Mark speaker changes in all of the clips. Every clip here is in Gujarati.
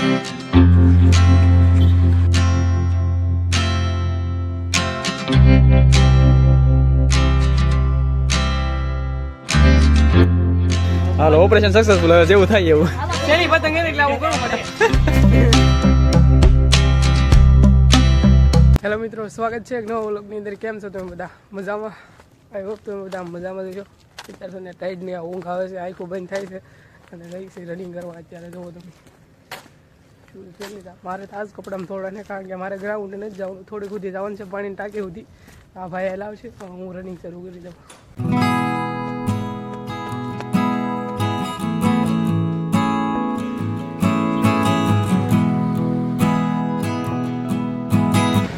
Speaker 1: હાલો ઓપરેશન સક્સેસફુલ હવે જેવું થાય એવું.
Speaker 2: શેરી પતંગ એટલે આવું કરવું પડે. હેલો મિત્રો સ્વાગત છે એક નવા વ્લોગની અંદર. કેમ છો તમે બધા? મજામાં? આઈ હોપ તમે બધા મજામાં જ છો. અત્યારે તમને ટાઈડની આ ઊંઘ આવે છે આંખો બંધ થાય છે. અને રહી છે રનિંગ કરવા અત્યારે જોવો તમે. મારે તો આજ કપડામાં થોડા ને કારણ કે મારે ગ્રાઉન્ડ નથી જવાનું થોડી સુધી જવાનું છે પાણી ટાંકી સુધી. આ ભાઈ લાવશે, તો હું રનિંગ શરૂ કરી દઉં.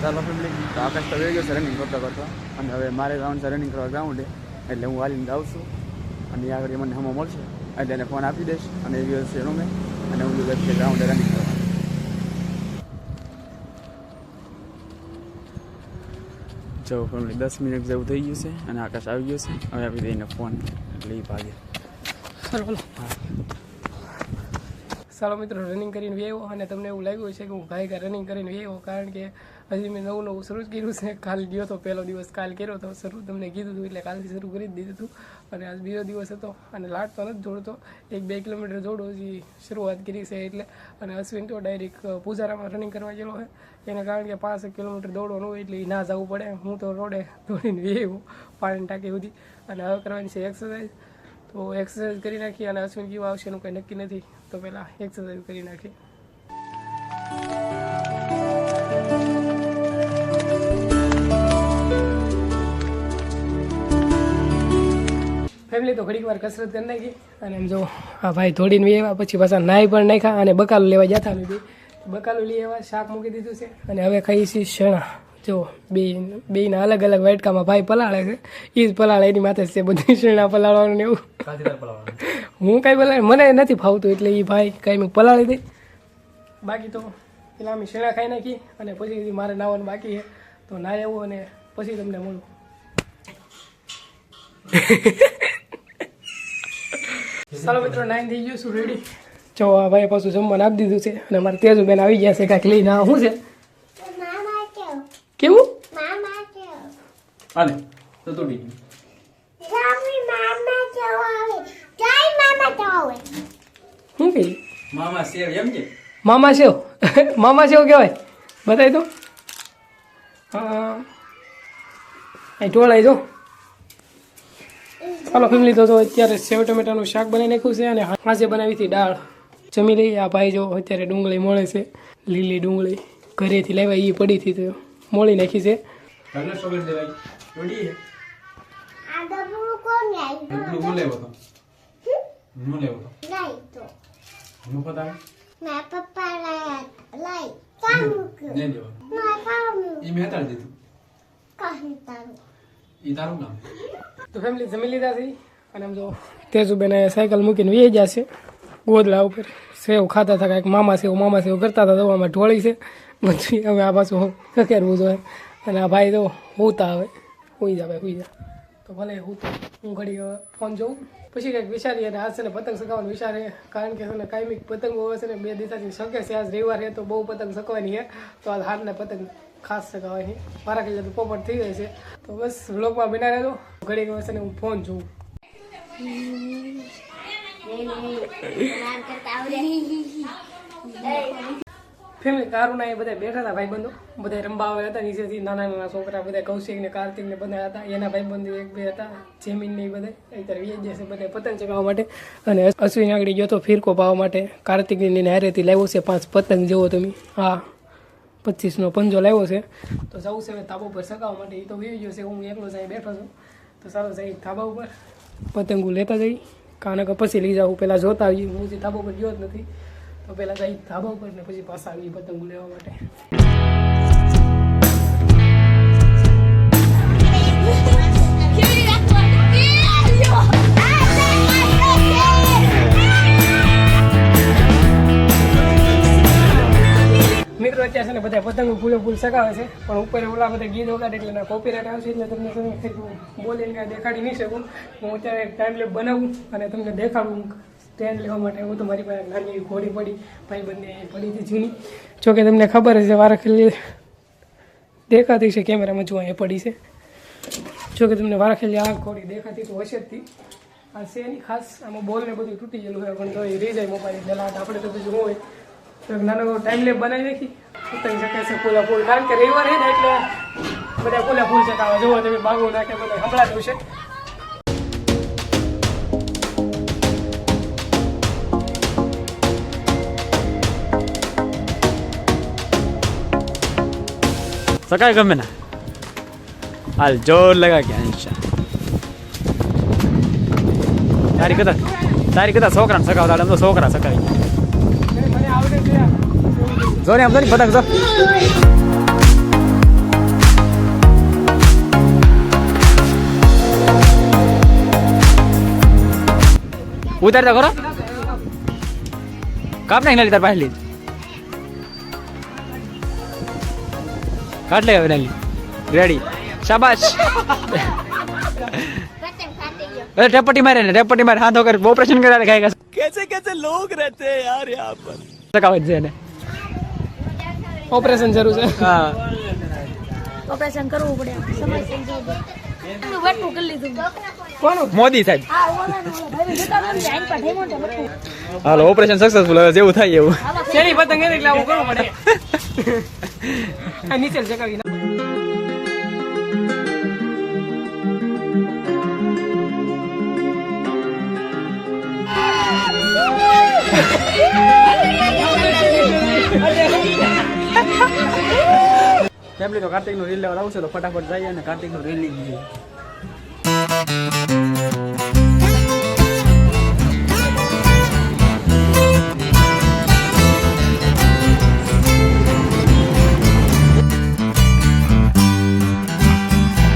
Speaker 1: ચાલો ફેમિલી આકાશ તો ગયો છે રનિંગ કરતો કરતો. અને હવે મારે જવાનું છે રનિંગ કરવા ગ્રાઉન્ડે એટલે હું હાલીને જાઉં છું. અને આગળ મને હમો મળશે. એટલે એને ફોન આપી દઈશ. અને એ દિવસે રૂમે. અને હું દિવસે ગ્રાઉન્ડે રનિંગ કરવા. જો ફેમિલી દસ મિનિટ જેવું થઈ ગયું છે અને આકાશ આવી ગયો છે હવે આપી દઈને ફોન એટલે એ ભાગે
Speaker 2: ચાલો ચાલો મિત્રો રનિંગ કરીને વ્યવો અને તમને એવું લાગ્યું છે કે હું ભાઈ રનિંગ કરીને વ્યવો કારણ કે હજી મેં નવું નવું શરૂ જ કર્યું છે. કાલ ગયો તો પહેલો દિવસ કાલ કર્યો તો શરૂ તમને કીધું હતું એટલે કાલથી શરૂ કરી જ દીધું હતું અને આજ બીજો દિવસ હતો અને લાટ તો નથી જોડતો. એક બે કિલોમીટર જોડો હજી શરૂઆત કરી છે એટલે. અને અશ્વિન તો ડાયરેક્ટ પૂજારામાં રનિંગ કરવા ગયેલો હોય એને કારણ કે પાંચ કિલોમીટર દોડવાનું હોય એટલે ના જવું પડે. હું તો રોડે દોડીને વેવું પાણી ટાંકી સુધી. અને હવે કરવાની છે એક્સરસાઇઝ તો એક્સરસાઇઝ કરી નાખી અને અશ્વિન કેવું આવશે એનું કંઈ નક્કી નથી. તો પહેલાં એક્સરસાઇઝ કરી નાખી ફેમિલી તો ઘડીક વાર કસરત કરી નાખી અને એમ જો આ ભાઈ ધોડીને આવ્યા પછી પાછા નાહી પણ નાખ્યા અને બકાલું લેવા જતા અમે બે. બકાલું લઈ આવ્યા શાક મૂકી દીધું છે અને હવે ખાઈ છીએ શણા. જો બે બેના અલગ અલગ વાટકામાં ભાઈ પલાળે છે. એ જ પલાળે એની માથે છે બધું શેણા પલાળવાનું ને એવું. હું કાંઈ પલાળ મને નથી ફાવતું એટલે એ ભાઈ કાંઈ મેં પલાળી દઈ બાકી તો પેલા અમે શેણા ખાઈ નાખી અને પછી મારે નાવાનું બાકી છે. તો ના આવું અને પછી તમને મળું. ચાલો મિત્રો નાઈન થઈ ગયું છું રેડી જો આ ભાઈ પાછું જમવાનું આપી દીધું છે અને અમારે તેજુ બેન આવી ગયા છે કાંઈક લઈને. આ શું છે? કેવું.
Speaker 1: હાલે તો તૂટી ગયું.
Speaker 2: શું કહી?
Speaker 1: મામા સેવ એમ કે?
Speaker 2: મામા સેવ. મામા સેવ કહેવાય. બતાવી દો હા. અહીં જો. ચાલો ફેમિલી તો જો અત્યારે સેવ ટમેટાનું શાક બનાવી નાખ્યું છે અને હાંસે બનાવી હતી દાળ. જમી લઈ આ ભાઈ જો અત્યારે ડુંગળી મળે છે. લીલી ડુંગળી ઘરેથી લાવ્યા એ પડી હતી તો મોળી નાખી છે.
Speaker 1: મેં દીધું.
Speaker 2: તો ફેમિલી જમી લીધા છે અને આમ જો તેજુબેન સાયકલ મૂકીને વી જશે છે. ગોદડા ઉપર સેવ ખાતા હતા, કાંઈક મામા સેવ મામા સેવ કરતા હતા, દવામાં ઢોળી છે. પછી હવે આ પાછું કકેરવું જોઈએ. અને આ ભાઈ તો હોતા આવે હોઈ જા ભાઈ, હોઈ જા. તો ભલે હું હું ઘડી હવે ફોન જોઉં. પછી કંઈક વિચારીએ અને આજ છે ને પતંગ ચગાવવાનું વિચારે. કારણ કે છે કાયમિક પતંગો હોય છે ને બે દિવસથી શકે છે. આજ રવિવાર તો બહુ પતંગ ચકવાની છે. તો આજ હારના પતંગ ખાસ ચગાવે છે મારા કહેલા તો પોપટ થઈ જાય છે. તો બસ વ્લોગમાં બના રહેજો ઘડી હવે હું ફોન જોઉં. ફેમિલી કારુના એ બધા બેઠા હતા ભાઈબંધો. બધા રમવા આવ્યા હતા, નીચેથી નાના નાના છોકરા બધા કૌશિક ને કાર્તિક ને બધા હતા. એના ભાઈબંધો એક બે હતા, જેમીન ને બધા અત્યારે વ્યાજ જશે બધા પતંગ ચગાવવા માટે. અને અશ્વિન આગળ ગયો તો ફિરકો પાવા માટે કાર્તિકની હારેથી લાવ્યો છે પાંચ પતંગ, જેવો તમે. હા. પચીસનો પંજો લાવ્યો છે તો જવું છે ધાબા ઉપર સગાવવા માટે એ તો વે ગયો છે હું એકલો જઈ બેઠો છું તો ચાલો જઈ ધાબા ઉપર પતંગો લેતા જઈ કારણ કે પછી લઈ જાઉં પહેલાં જોતા આવીએ હું જે ધાબા ઉપર ગયો જ નથી તો પહેલાં જઈ ધાબા ઉપર ને પછી પાછા આવીએ પતંગો લેવા માટે મિત્રો અત્યારે છે ને બધા પતંગો ફૂલે ફૂલ સગાવે છે. પણ ઉપર ઓલા બધા ગીત વગાડે એટલે એના કોપીરાઇટ આવશે એટલે તમને કંઈક બોલીને કાંઈ દેખાડી નહીં શકું. હું અત્યારે ટાઈમ લેપ બનાવું અને તમને દેખાડું સ્ટેન્ડ લેવા માટે. હું તો મારી પાસે નાની ઘોડી પડી. ભાઈ બંને પડી હતી જૂની. જોકે તમને ખબર હશે છે વારા ખેલી દેખાતી છે કેમેરામાં જો અહીંયા પડી છે. જોકે તમને વારા ખેલી આ ઘોડી દેખાતી તો હશે જ આ છે નહીં ખાસ. આમાં બોલને બધું તૂટી ગયેલું હોય, પણ તો એ રહી જાય મોબાઈલ પહેલાં આપણે તો બીજું હોય. નાનો ટાઈમ લે બનાવી નાખી. ઉતારી શકે છે પોલા ફૂલ. કારણ કે રવિવાર છે ને એટલે બધા પોલા ફૂલ ચકાવે. જોવો તમે, બાગો નાખે બધા. સંભળાતું છે.
Speaker 1: સકાય ગમે ના. હાલ જોર લગા કે અંશા તારી કદા તારી કદા છોકરાને સકાવતા દાડે તો છોકરા સકાવી जो नहीं आप बता जा उतार तर नहीं नाही तर पाहिली काढले
Speaker 3: नाली। रेडी शाबाश।
Speaker 1: अरे टपटी मारे ना टपटी मारे। हाथ होकर प्रश्न करा रखा है। कैसे कैसे लोग रहते हैं यार यहाँ पर? काय
Speaker 2: ઓપરેશન જરૂર છે.
Speaker 1: હા.
Speaker 4: ઓપરેશન કરવું પડે. સમય
Speaker 2: કોનું?
Speaker 1: મોદી સાહેબ. હાલો ઓપરેશન સક્સેસફુલ હવે જેવું થાય એવું.
Speaker 2: શેની પતંગ એટલે આવું કરવું પડે? આ નીચે જગાવી નાખ.
Speaker 1: ફેમિલી તો કાર્તિકનું રીલ લેવા આવશે તો ફટાફટ જઈએ અને કાર્તિકનું રીલ લઈ જઈએ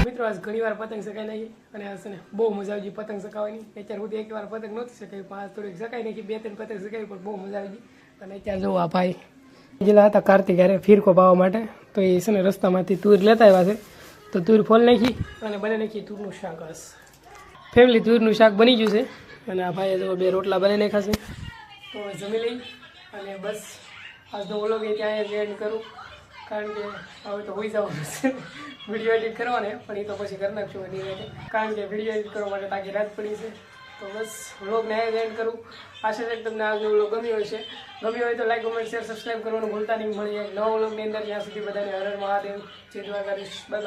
Speaker 2: મિત્રો, આજ ઘણી વાર પતંગ સકાઈ નાખી અને હશે ને બહુ મજા આવી પતંગ સકાવવાની અત્યાર સુધી એક વાર પતંગ નહોતી શકાય પાંચ થોડીક સકાઈ નાખી બે ત્રણ પતંગ સકાવી પણ બહુ મજા આવી અને અત્યારે જોવા ભાઈ જેલા હતા કાર્તિક, હારે ફીરકો પાવા માટે. તો એ છે ને રસ્તામાંથી તુર લેતા આવ્યા છે. તો તુર ફોલ નાખી અને બને નાખી તુરનું શાક હસ ફેમિલી તુરનું શાક બની ગયું છે. અને આ ભાઈએ જો બે રોટલા બની નાખ્યા છે. તો જમી લઈ અને બસ આજનો ઓલો કે ત્યાં એન્ડ કરું. કારણ કે હવે તો હોઈ જવાનું છે. વીડિયો એડિટ કરવાને, પણ એ તો પછી કરી નાખશું એની કારણ કે વીડિયો એડિટ કરવા માટે તાકી રાત પડી છે. તો બસ વ્લોગને ન્યાય એન્ડ કરું. આશા છે તમને આજનો વ્લોગ ગમ્યો હશે. ગમ્યો હોય તો લાઈક કમેન્ટ શેર સબસ્ક્રાઈબ કરવાનું ભૂલતા નહીં. મળીએ નવા વ્લોગની અંદર. ત્યાં સુધી બધાને હર હર મહાદેવ. જય દ્વારકાધીશ. બાય